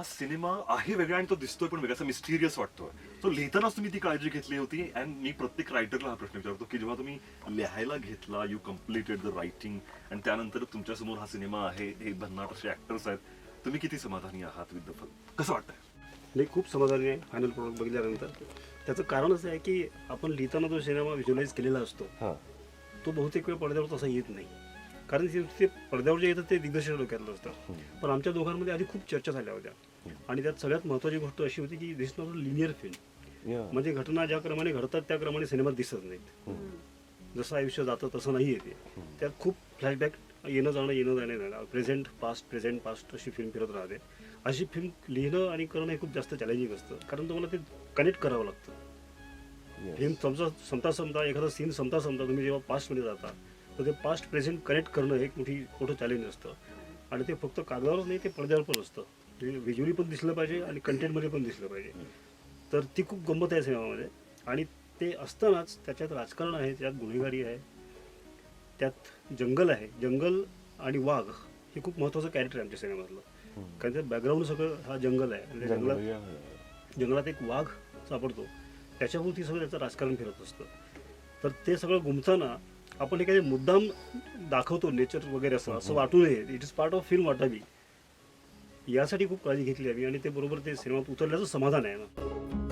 हा सिनेमा आहे वेगळा आणि तो दिसतोय पण वेगळा मिस्टिरियस वाटतोय. तो लिहितानाच तुम्ही ती काळजी घेतली होती अँड मी प्रत्येक रायटरला हा प्रश्न विचारतो की जेव्हा तुम्ही लिहायला घेतला यू कम्प्लिटेड द रायटिंग आणि त्यानंतर तुमच्यासमोर हा सिनेमा आहे हे भन्नाट असे ऍक्टर्स आहेत तुम्ही किती समाधानी आहात विथ द फिल्म कसं वाटतंय? मी खूप समाधानी आहे फायनल प्रोडक्ट बघितल्यानंतर. त्याचं कारण असं आहे की आपण लिहिताना जो सिनेमा व्हिज्युअलाइज केलेला असतो तो बहुतेक वेळ पडद्यावर तसा येत नाही. कारण ते- ते पडद्यावर जे येतं ते दिग्दर्शक डोक्यातलं असतं. पण आमच्या दोघांमध्ये आधी खूप चर्चा झाल्या होत्या. आणि त्यात सगळ्यात महत्त्वाची गोष्ट अशी होती की दिस नॉट लिनियर फिल्म म्हणजे घटना ज्या क्रमाने घडतात त्या क्रमाने सिनेमात दिसत नाहीत. जसं आयुष्य जातं तसं नाही येते त्यात खूप फ्लॅशबॅक येणं जाणं येणं जाणं जाणं प्रेझेंट पास्ट प्रेझेंट पास्ट अशी फिल्म फिरत राहते. अशी फिल्म लिहिणं आणि करणं हे खूप जास्त चॅलेंजिंग असतं. कारण तुम्हाला ते कनेक्ट करावं लागतं. फिल्म समजा संपता संपता एखादा सीन संपता संपता तुम्ही जेव्हा पास्टमध्ये जाता तर ते पास्ट प्रेझेंट कनेक्ट करणं हे एक मोठी मोठं चॅलेंज असतं. आणि ते फक्त कागदावर नाही ते पडद्यावर पण असतं. व्हिज्युअली पण दिसलं पाहिजे आणि कंटेंटमध्ये पण दिसलं पाहिजे. तर ती खूप गंमत आहे सिनेमामध्ये. आणि ते असतानाच त्याच्यात राजकारण आहे त्यात गुन्हेगारी आहे त्यात जंगल आहे. जंगल आणि वाघ हे खूप महत्त्वाचं कॅरेक्टर आहे आमच्या सिनेमातलं. कारण त्यात बॅकग्राऊंड सगळं हा जंगल आहे. जंगलात जंगलात एक वाघ सापडतो. त्याच्याभोवती सगळं त्याचं राजकारण फिरत असतं. तर ते सगळं गुमताना आपण काही मुद्दाम दाखवतो नेचर वगैरे असं असं वाटू नये. It is part of film वाटावी यासाठी खूप काळजी घेतली आम्ही आणि ते बरोबर ते सिनेमात उतरल्याचं समाधान आहे ना